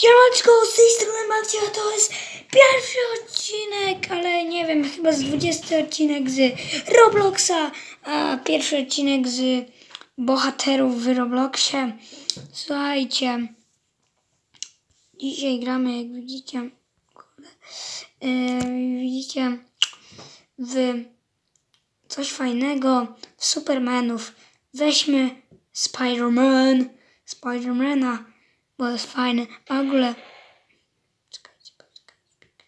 Siemaneczko, z tej strony to jest pierwszy odcinek, ale nie wiem, chyba z 20 odcinek z Robloxa, a pierwszy odcinek z bohaterów w Robloxie. Słuchajcie, dzisiaj gramy, jak widzicie, yy, widzicie, w coś fajnego, w Supermanów. Weźmy Spider-Man, Spider-Mana, bo jest fajny. W ogóle. Czekajcie, poczekajcie.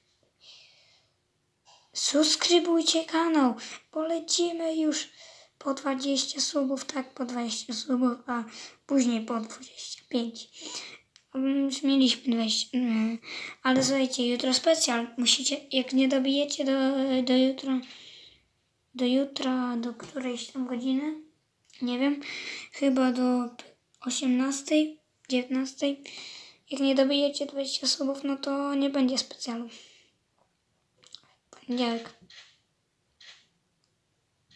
Subskrybujcie kanał. Polecimy już po 20 subów, tak, po 20 subów, a później po 25. Mm, mieliśmy 20, mm, ale słuchajcie, jutro specjal. Musicie, jak nie dobijecie do, do jutra, do jutra, do którejś tam godziny, nie wiem, chyba do 18, 19. Jak nie dobijecie 20 subów, no to nie będzie specjalu. Poniedziałek.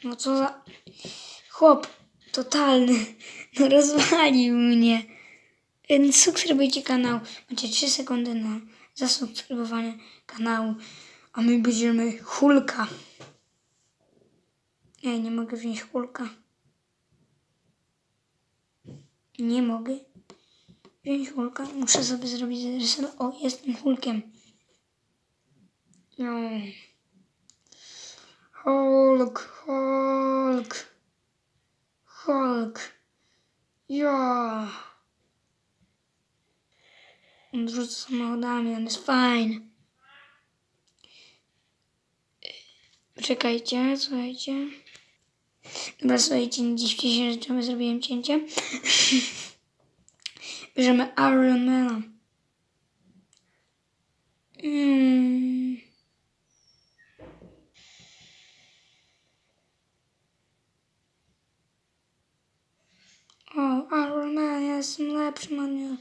No co za... Chłop totalny. No rozwalił mnie. Więc subskrybujcie kanał. Macie 3 sekundy na zasubskrybowanie kanału. A my będziemy Hulka. Nie, nie mogę wziąć Hulka. Nie mogę wziąć Hulka. Muszę sobie zrobić rysel. O, jestem Hulkiem. No. Hulk, Hulk, Hulk. Ja. On rzuca samochodami, on jest fajny. Czekajcie, słuchajcie. Dobra, słuchajcie, się, że czemu zrobiłem cięcie. Bierzemy Ironmana. Mm. O, Iron Man, ja jestem lepszym od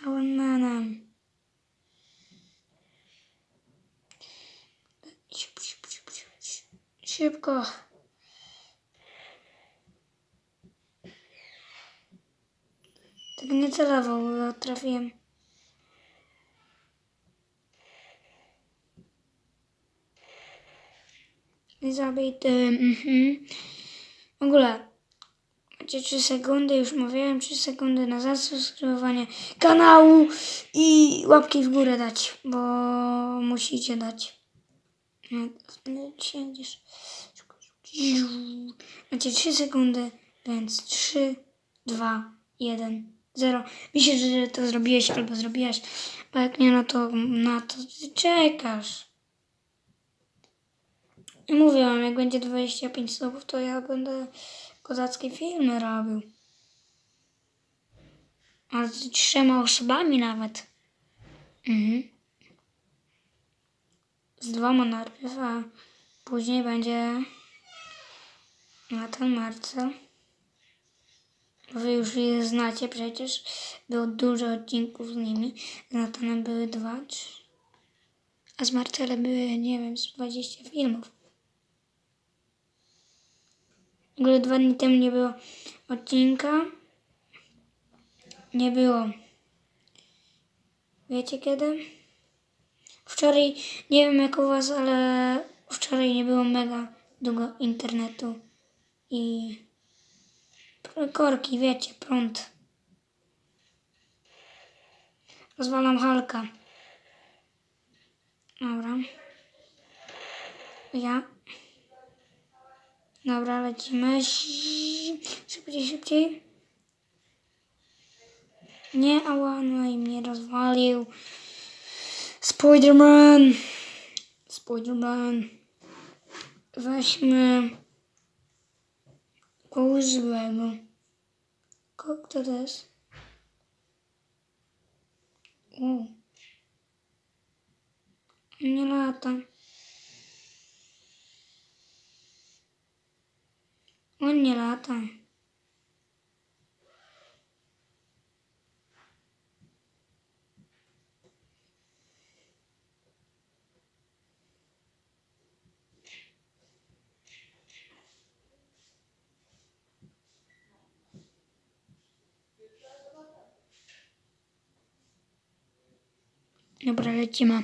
Iron Manem. Siup, siup, siup, siup, siup. Szybko. Tak nie celował, bo trafiłem. Zabity. Mhm. W ogóle. Macie 3 sekundy, już mówiłem, 3 sekundy na zasubskrybowanie kanału i łapki w górę dać, bo musicie dać. Macie 3 sekundy, więc 3, 2, 1, 0. Myślę, że to zrobiłeś albo zrobiłaś, bo jak nie, no to na to czekasz. Wam, jak będzie 25 subów, to ja będę kozackie filmy robił. A z trzema osobami nawet. Mhm. Z dwoma najpierw, a później będzie Natan Marcel. Wy już je znacie przecież. Było dużo odcinków z nimi. Z Natanem były dwa, trzy. A z Marcelem były, nie wiem, z 20 filmów. W ogóle dwa dni temu nie było odcinka. Nie było. Wiecie kiedy? Wczoraj, nie wiem jak u was, ale wczoraj nie było mega długo internetu i korki, wiecie, prąd. Rozwalam Halka. Dobra. Ja. Dobra, lecimy. Szybciej, szybciej. Nie, ała, no i mnie rozwalił. Spiderman. Spiderman. Weźmy kogoś złego. Ko- Kto to jest? O. Nie lata. On Dobra, lecimy.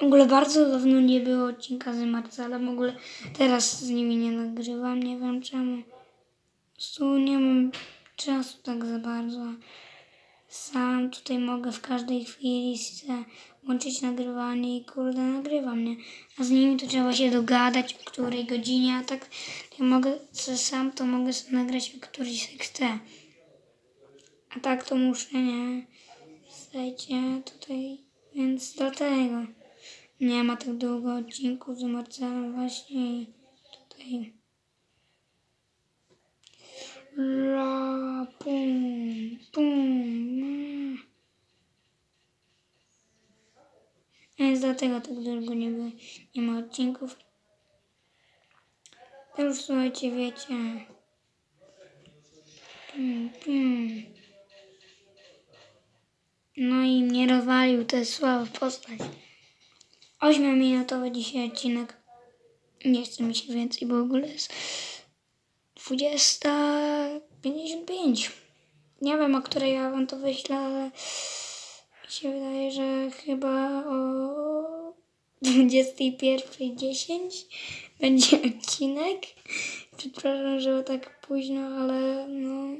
W ogóle bardzo dawno nie było odcinka z Marcelem. W ogóle teraz z nimi nie nagrywam. Nie wiem czemu. Po prostu nie mam czasu tak za bardzo. Sam tutaj mogę w każdej chwili se łączyć nagrywanie i kurde nagrywam, nie? A z nimi to trzeba się dogadać, o której godzinie, a tak ja mogę sam to mogę nagrać, o której chce. A tak to muszę, nie? Słuchajcie, tutaj, więc dlatego nie ma tak długo odcinków z Marcelem właśnie tutaj. La pum pum. Więc dlatego tak długo nie, było, nie ma odcinków. To już słuchajcie wiecie. Pum, pum. No i mnie rozwalił, to jest postać. 8-minutowy dzisiaj odcinek. Nie chce mi się więcej, bo w ogóle jest 20.55. Nie wiem, o której ja wam to wyślę, ale mi się wydaje, że chyba o 21.10 będzie odcinek. Przepraszam, że tak późno, ale no...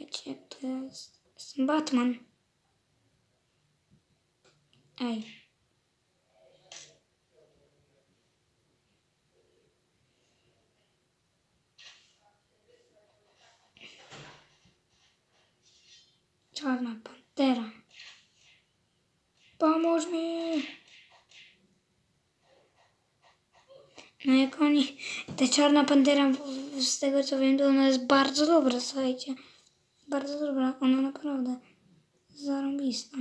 Wiecie, jest? Jestem Batman. Ej. Czarna pantera. Pomóż mi! No jak oni... Ta czarna pantera, z tego co wiem, to ona jest bardzo dobra, słuchajcie. Bardzo dobra, ona naprawdę zarąbista.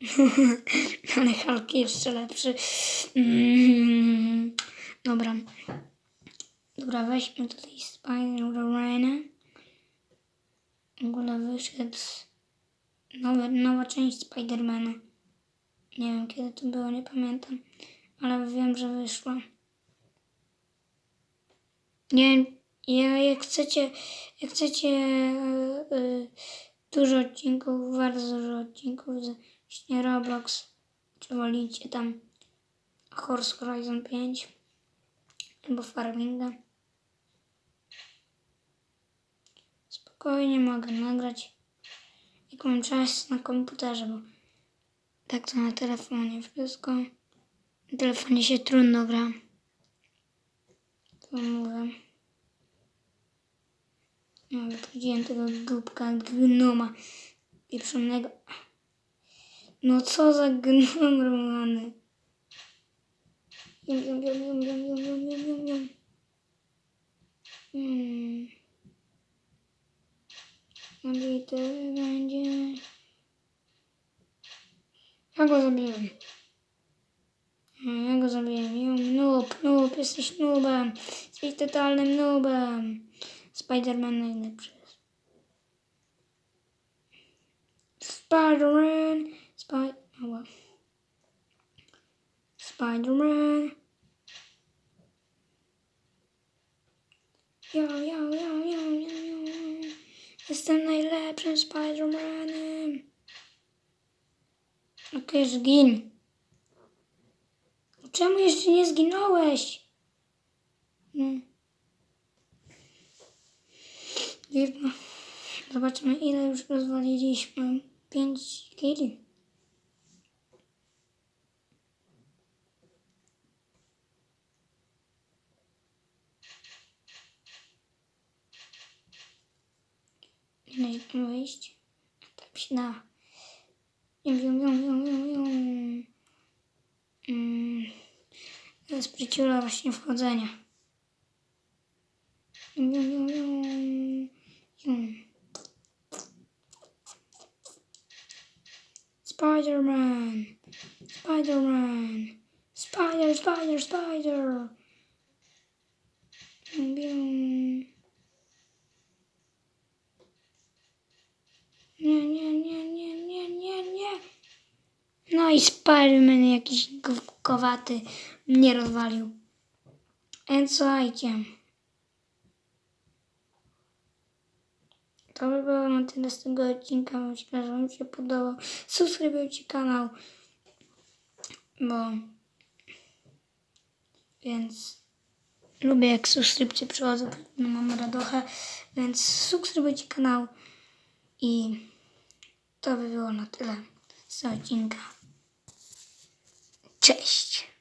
Ale Hulk jeszcze lepszy. Mm, dobra. Dobra, weźmy tutaj Spider-Mana. W ogóle wyszedł nowy, nowa część Spidermana. Nie wiem kiedy to było, nie pamiętam. Ale wiem, że wyszła. Nie ja, jak chcecie, jak chcecie e, dużo odcinków, bardzo dużo odcinków z właśnie Roblox, czy wolicie tam Horse Horizon 5 albo Farminga. Spokojnie mogę nagrać, jak mam czas na komputerze, bo tak to na telefonie wszystko. Telefonie się trudno gra. To mówię. No, wyprowadziłem tego głupka gnoma pieprzonego. No co za gnom romany. Jum, jum, jum, jum, jum, jum, będzie... Ja go zabiłem. No, Ja go zabiłem. Noob, noob, jesteś noobem. Jesteś totalnym noobem. Spider-Man najlepszy. Spider-Man. Spy... Ała. Spider-Man. Yo, yo, yo, yo, yo, yo. Jestem najlepszym Spider-Manem. Okej, zgin. Czemu jeszcze nie zginąłeś? Hmm. Zobaczmy, ile już rozwaliliśmy. 5 kili. Ile tam wyjść? Tam się da. Jum, jum, jum, jum, jum, jum. Mm. Spryciula właśnie wchodzenia. Spider-Man, Spider-Man, Spider, Spider, Spider. i Spiderman jakiś gówkowaty mnie rozwalił. And so I. To by było na tyle z tego odcinka. Myślę, że Wam się podobał. Subskrybujcie kanał. Bo... Więc... Lubię jak subskrypcje przychodzą. No mam radochę. Więc subskrybujcie kanał. I... To by było na tyle z odcinka. Cześć!